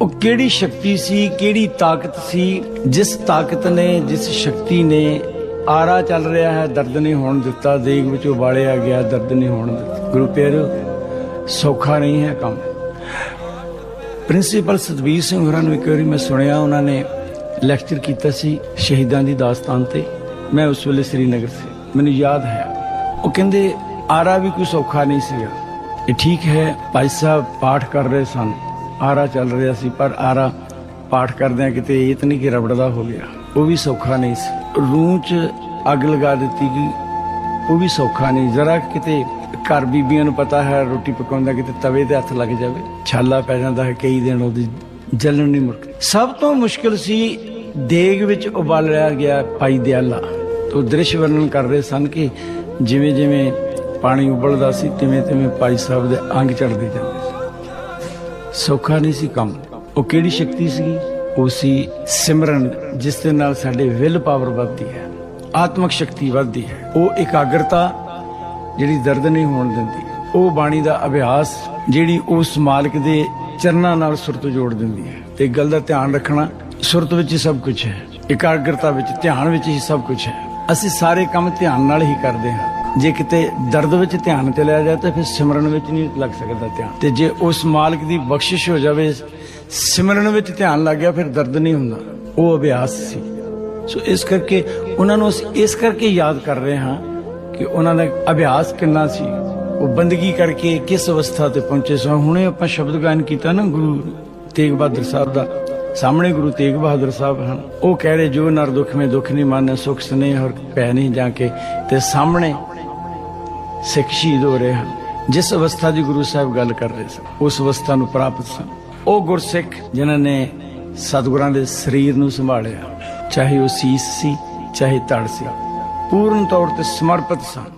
ਉਹ ਕਿਹੜੀ ਸ਼ਕਤੀ ਸੀ, ਕਿਹੜੀ ਤਾਕਤ ਸੀ, ਜਿਸ ਤਾਕਤ ਨੇ, ਜਿਸ ਸ਼ਕਤੀ ਨੇ ਆਰਾ ਚੱਲ ਰਿਹਾ ਹੈ, ਦਰਦ ਨਹੀਂ ਹੋਣ ਦਿੱਤਾ, ਦੇਗ ਵਿੱਚ ਉਬਾਲਿਆ ਗਿਆ, ਦਰਦ ਨਹੀਂ ਹੋਣ ਦਿੱਤਾ। ਗੁਰੂ ਪਿਆਰਿਓ, ਸੌਖਾ ਨਹੀਂ ਹੈ ਕੰਮ। ਪ੍ਰਿੰਸੀਪਲ ਸਤਬੀਰ ਸਿੰਘ ਹੋਰਾਂ ਨੂੰ ਇੱਕ ਵਾਰੀ ਮੈਂ ਸੁਣਿਆ, ਉਹਨਾਂ ਨੇ ਲੈਕਚਰ ਕੀਤਾ ਸੀ ਸ਼ਹੀਦਾਂ ਦੀ ਦਾਸਤਾਨ ਤੇ। ਮੈਂ ਉਸ ਵੇਲੇ ਸ੍ਰੀਨਗਰ ਸੀ। ਮੈਨੂੰ ਯਾਦ ਹੈ। ਉਹ ਕਹਿੰਦੇ, ਆਰਾ ਵੀ ਕੋਈ ਸੌਖਾ ਨਹੀਂ ਸੀਗਾ। ਇਹ ਠੀਕ ਹੈ, ਭਾਈ ਸਾਹਿਬ ਪਾਠ ਕਰ ਰਹੇ ਸਨ। ਆਰਾ ਚੱਲ ਰਿਹਾ ਸੀ, ਪਰ ਆਰਾ ਪਾਠ ਕਰਦਿਆਂ ਕਿਤੇ, ਇਹ ਤਾਂ ਨਹੀਂ ਕਿ ਰਬੜਦਾ ਹੋ ਗਿਆ। ਉਹ ਵੀ ਸੌਖਾ ਨਹੀਂ ਸੀ। ਰੂਹ 'ਚ ਅੱਗ ਲਗਾ ਦਿੱਤੀ ਗਈ। ਉਹ ਵੀ ਸੌਖਾ ਨਹੀਂ। ਜ਼ਰਾ ਕਿਤੇ ਘਰ ਬੀਬੀਆਂ ਨੂੰ ਪਤਾ ਹੈ, ਰੋਟੀ ਪਕਾਉਂਦਾ ਕਿਤੇ ਤਵੇ ਤੇ ਹੱਥ ਲੱਗ ਜਾਵੇ, ਛਾਲਾ ਪੈ ਜਾਂਦਾ ਹੈ, ਕਈ ਦਿਨ ਉਹਦੀ ਜਲਣ ਨਹੀਂ ਮੁਰਕ ਸਭ ਤੋਂ ਮੁਸ਼ਕਲ ਸੀ ਦੇਗ ਵਿੱਚ ਉਬਾਲਿਆ ਗਿਆ ਪਾਈ ਦਿਆਲਾ। ਤੋਂ ਦ੍ਰਿਸ਼ ਵਰਣਨ ਕਰ ਰਹੇ ਸਨ ਕਿ ਜਿਵੇਂ ਜਿਵੇਂ ਪਾਣੀ ਉਬਲਦਾ ਸੀ ਤਿਵੇਂ ਤਿਵੇਂ ਭਾਈ ਸਾਹਿਬ ਦੇ ਅੰਗ ਚੜਦੇ ਜਾਂਦੇ ਸੀ। ਸੌਖਾ ਨਹੀਂ ਸੀ ਕੰਮ। ਉਹ ਕਿਹੜੀ ਸ਼ਕਤੀ ਸੀ ਉਹ ਸੀ ਸਿਮਰਨ, ਜਿਸ ਦੇ ਨਾਲ ਸਾਡੇ ਵਿਲ ਪਾਵਰ ਵੱਧਦੀ ਹੈ, ਆਤਮਿਕ ਸ਼ਕਤੀ ਵੱਧਦੀ ਹੈ। ਉਹ ਇਕਾਗਰਤਾ, ਜਿਹੜੀ ਦਰਦ ਨਹੀਂ ਹੋਣ ਦਿੰਦੀ, ਉਹ ਬਾਣੀ ਦਾ ਅਭਿਆਸ, ਜਿਹੜੀ ਉਸ ਮਾਲਕ ਦੇ ਚਰਨਾਂ ਨਾਲ ਸੁਰਤ ਜੋੜ ਦਿੰਦੀ ਹੈ। ਤੇ ਗੱਲ ਦਾ ਧਿਆਨ ਰੱਖਣਾ, ਸੁਰਤ ਵਿੱਚ ਹੀ ਸਭ ਕੁਝ ਹੈ। ਇਕਾਗਰਤਾ ਵਿੱਚ, ਧਿਆਨ ਵਿੱਚ ਹੀ ਸਭ ਕੁਝ ਹੈ। ਅਸੀਂ ਸਾਰੇ ਕੰਮ ਧਿਆਨ ਨਾਲ ਹੀ ਕਰਦੇ ਹਾਂ। ਜੇ ਕਿਤੇ ਦਰਦ ਵਿੱਚ ਧਿਆਨ ਚਲਿਆ ਜਾਏ ਤਾਂ ਫਿਰ ਸਿਮਰਨ ਵਿੱਚ ਨਹੀਂ ਲੱਗ ਸਕਦਾ ਧਿਆਨ। ਤੇ ਜੇ ਉਸ ਮਾਲਕ ਦੀ ਬਖਸ਼ਿਸ਼ ਹੋ ਜਾਵੇ, ਸਿਮਰਨ ਵਿੱਚ ਧਿਆਨ ਲੱਗ ਗਿਆ, ਫਿਰ ਦਰਦ ਨਹੀਂ ਹੁੰਦਾ। ਉਹ ਅਭਿਆਸ ਸੀ। ਸੋ ਇਸ ਕਰਕੇ ਉਹਨਾਂ ਨੂੰ ਇਸ ਕਰਕੇ ਯਾਦ ਕਰ ਰਹੇ ਹਾਂ ਕਿ ਉਹਨਾਂ ਦਾ ਅਭਿਆਸ ਕਿੰਨਾ ਸੀ। ਉਹ ਬੰਦਗੀ ਕਰਕੇ ਕਿਸ ਅਵਸਥਾ ਤੇ ਪਹੁੰਚੇ ਸੋ ਹੁਣੇ ਆਪਾਂ ਸ਼ਬਦ ਗਾਇਨ ਕੀਤਾ ਨਾ ਗੁਰੂ ਤੇਗ ਬਹਾਦਰ ਸਾਹਿਬ ਦਾ। ਸਾਹਮਣੇ ਗੁਰੂ ਤੇਗ ਬਹਾਦਰ ਸਾਹਿਬ ਹਨ। ਉਹ ਕਹਿ ਰਹੇ, ਜੋ ਨਰ ਦੁੱਖ ਮੇ ਦੁੱਖ ਨਹੀਂ ਮਾਨੇ, ਸੁਖ ਸਨੇ ਔਰ ਪੈ ਨਹੀਂ ਜਾ ਕੇ ਤੇ ਸਾਹਮਣੇ ਸਿੱਖ ਸ਼ਹੀਦ ਹੋ ਰਹੇ ਹਨ। ਜਿਸ ਅਵਸਥਾ ਦੀ ਗੁਰੂ ਸਾਹਿਬ ਗੱਲ ਕਰ ਰਹੇ ਸਨ, ਉਸ ਅਵਸਥਾ ਨੂੰ ਪ੍ਰਾਪਤ ਸਨ। ਉਹ ਗੁਰਸਿੱਖ ਜਿਨ੍ਹਾਂ ਨੇ ਸਤਿਗੁਰਾਂ ਦੇ ਸਰੀਰ ਨੂੰ ਸੰਭਾਲਿਆ, ਚਾਹੇ ਉਹ ਸੀਸ ਸੀ, ਚਾਹੇ ਧੜ ਸੀ, ਪੂਰਨ ਤੌਰ ਤੇ ਸਮਰਪਿਤ ਸਨ।